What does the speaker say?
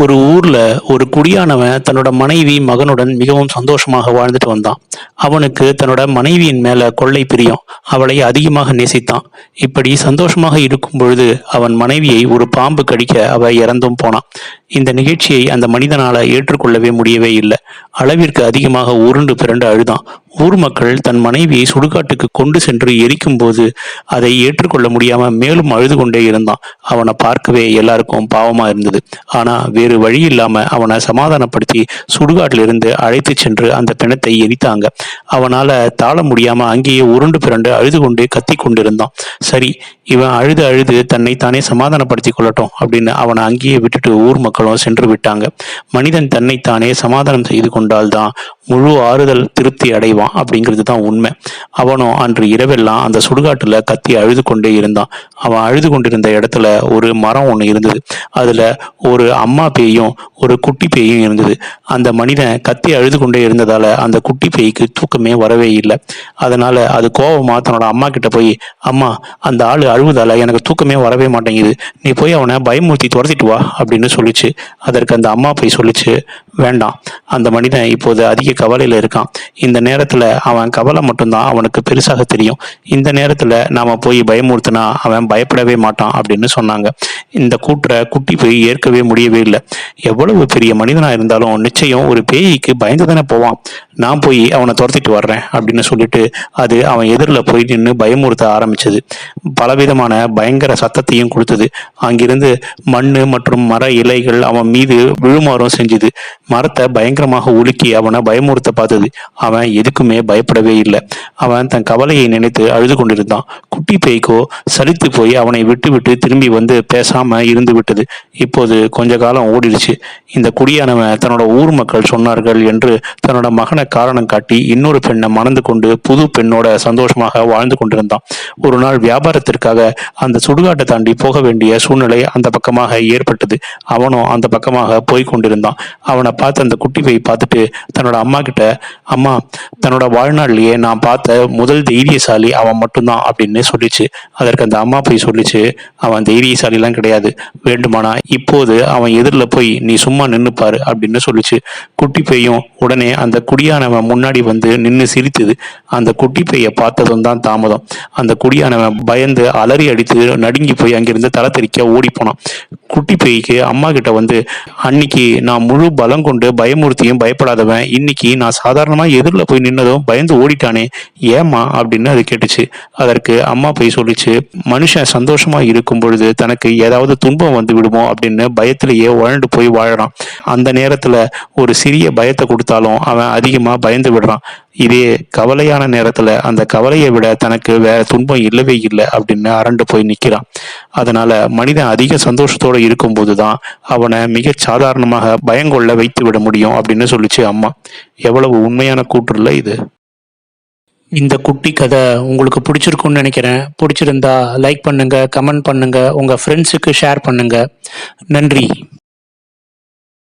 ஒரு ஊர்ல ஒரு குடியானவன் தன்னோட மனைவி மகனுடன் மிகவும் சந்தோஷமாக வாழ்ந்துட்டு வந்தான். அவனுக்கு தன்னோட மனைவியின் மேல கொள்ளை பிரியம். அவளை அதிகமாக நேசித்தான். இப்படி சந்தோஷமாக இருக்கும் பொழுது அவன் மனைவியை ஒரு பாம்பு கடிக்க அவ இறந்தும் போனான். இந்த நிகழ்ச்சியை அந்த மனிதனால் ஏற்றுக்கொள்ளவே முடியவே இல்லை. அளவிற்கு அதிகமாக உருண்டு பிறண்டு அழுதான். ஊர் மக்கள் தன் மனைவியை சுடுகாட்டுக்கு கொண்டு சென்று எரிக்கும் போது அதை ஏற்றுக்கொள்ள முடியாம மேலும் அழுது கொண்டே இருந்தான். அவனை பார்க்கவே எல்லாருக்கும் பாவமா இருந்தது. ஆனா வேறு வழி இல்லாம அவனை சமாதானப்படுத்தி சுடுகாட்டில் இருந்து அழைத்து சென்று அந்த பிணத்தை எரித்தாங்க. அவனால தாழ முடியாம அங்கேயே உருண்டு பிறண்டு அழுது கொண்டு கத்தி கொண்டிருந்தான். சரி இவன் அழுது அழுது தன்னை தானே சமாதானப்படுத்தி கொள்ளட்டும் அப்படின்னு அவனை அங்கேயே விட்டுட்டு ஊர் மக்கள் மக்களும் சென்று விட்டாங்க. மனிதன் தன்னைத்தானே சமாதானம் செய்து கொண்டால்தான் முழு ஆறுதல் திருப்தி அடைவான் அப்படிங்கிறது தான் உண்மை. அவனும் அன்று இரவெல்லாம் அந்த சுடுகாட்டில் கத்தி அழுது கொண்டே இருந்தான். அவன் அழுது கொண்டிருந்த இடத்துல ஒரு மரம் ஒன்று இருந்தது. அதில் ஒரு அம்மா பேயும் ஒரு குட்டி பேயும் இருந்தது. அந்த மனிதன் கத்தி அழுது கொண்டே இருந்ததால் அந்த குட்டி பேய்க்கு தூக்கமே வரவே இல்லை. அதனால் அது கோபமாக தன்னோட அம்மா கிட்ட போய் அம்மா அந்த ஆள் அழுவதால் எனக்கு தூக்கமே வரவே மாட்டேங்குது. நீ போய் அவனை பயமுறுத்தி துரத்திட்டு வா அப்படின்னு சொல்லிச்சு. அதற்கு அந்த அம்மா போய் சொல்லிச்சு வேண்டாம். அந்த மனிதன் இப்போது அதிக கவலையில் இருக்கான். இந்த நேரத்தில் அவன் கவலை மட்டும்தான் அவனுக்கு பெருசாக தெரியும். இந்த நேரத்தில் நாம் போய் பயமுறுத்தினா அவன் பயப்படவே மாட்டான் அப்படின்னு சொன்னாங்க. இந்த கூற்றை குட்டி போய் ஏற்கவே முடியவே இல்லை. எவ்வளவு பெரிய மனிதனாக இருந்தாலும் நிச்சயம் ஒரு பேய்க்கு பயந்து தானே போவான். நான் போய் அவனை துரத்திட்டு வர்றேன் அப்படின்னு சொல்லிட்டு அது அவன் எதிரில் போய் நின்று பயமுறுத்த ஆரம்பிச்சது. பலவிதமான பயங்கர சத்தத்தையும் கொடுத்தது. அங்கிருந்து மண் மற்றும் மர இலைகள் அவன் மீது விழுமாறும் செஞ்சுது. மரத்தை பயங்கரமாக உலுக்கி அவனை பயமுறுத்த பார்த்தது அவன் எதுக்குமே பயப்படவே இல்லை. அவன் தன் கவலையை நினைத்து அழுது கொண்டிருந்தான். குட்டி பேய்க்கோ சலித்து போய் அவனை விட்டுவிட்டு திரும்பி வந்து பேசாம இருந்து விட்டது. இப்போது கொஞ்ச காலம் ஓடிடுச்சு. இந்த குடியானவன் தன்னோட ஊர் மக்கள் சொன்னார்கள் என்று தன்னோட மகனை காரணம் காட்டி இன்னொரு பெண்ணை மணந்து கொண்டு புது பெண்ணோட சந்தோஷமாக வாழ்ந்து கொண்டிருந்தான். ஒரு நாள் வியாபாரத்திற்காக அந்த சுடுகாட்டை தாண்டி போக வேண்டிய சூழ்நிலை அந்த பக்கமாக ஏற்பட்டது. அவனும் அந்த பக்கமாக போய் கொண்டிருந்தான். அவனை பார்த்து அந்த குட்டி போய் பார்த்துட்டு தன்னோட அம்மா கிட்ட அம்மா தன்னோட வாழ்நாள்லயே நான் பார்த்த முதல் தைரியசாலி அவன் மட்டும்தான் அப்படின்னு சொல்லிச்சு. அதற்கு அந்த அம்மா போய் சொல்லிச்சு அவன் தைரியசாலிலாம் கிடையாது. வேண்டுமானா இப்போது அவன் எதிரில் போய் நீ சும்மா நின்னு பாரு அப்படின்னு சொல்லிச்சு. குட்டி பையும் உடனே அந்த குடியானவன் முன்னாடி வந்து நின்று சிரித்தது. அந்த குட்டி பேயை பார்த்ததும் தான் தாமதம். அந்த குடியானவன் பயந்து அலறி அடித்து நடுங்கி போய் அங்கிருந்து தலை தெறிக்க ஓடி போனான். குட்டி பேய்க்கு அம்மா கிட்ட வந்து அன்னைக்கு நான் முழு பலம் கொண்டு பயமுறுத்தியும் பயப்படாதவன். இன்னைக்கு நான் சாதாரணமாக எதிரில் போய் நின்னதும் பயந்து ஓடிட்டானே ஏமா அப்படின்னு அது கேட்டுச்சு. அதற்கு அம்மா போய் சொல்லிச்சு மனுஷன் சந்தோஷமா இருக்கும் பொழுது தனக்கு ஏதாவது துன்பம் வந்து விடுமோ? அப்படின்னு பயத்திலேயே உழண்டு போய் வாழறான். அந்த நேரத்துல ஒரு சிறிய பயத்தை கொடுத்தாலும் அவன் அதிகமா பயந்து விடுறான். இதே கவலையான நேரத்துல அந்த கவலையை விட தனக்கு வேற துன்பம் இல்லவே இல்லை அப்படின்னு அரண்டு போய் நிக்கிறான். அதனால மனிதன் அதிக சந்தோஷத்தோட இருக்கும்போது தான் அவனை மிக சாதாரணமாக பயங்கொள்ள வைத்து விட முடியும் அப்படின்னு சொல்லிச்சு அம்மா. எவ்வளவு உண்மையான கூற்றுல இது. இந்த குட்டி கதை உங்களுக்கு பிடிச்சிருக்கும்னு நினைக்கிறேன். பிடிச்சிருந்தா லைக் பண்ணுங்க கமெண்ட் பண்ணுங்க உங்க ஃப்ரெண்ட்ஸுக்கு ஷேர் பண்ணுங்க. நன்றி.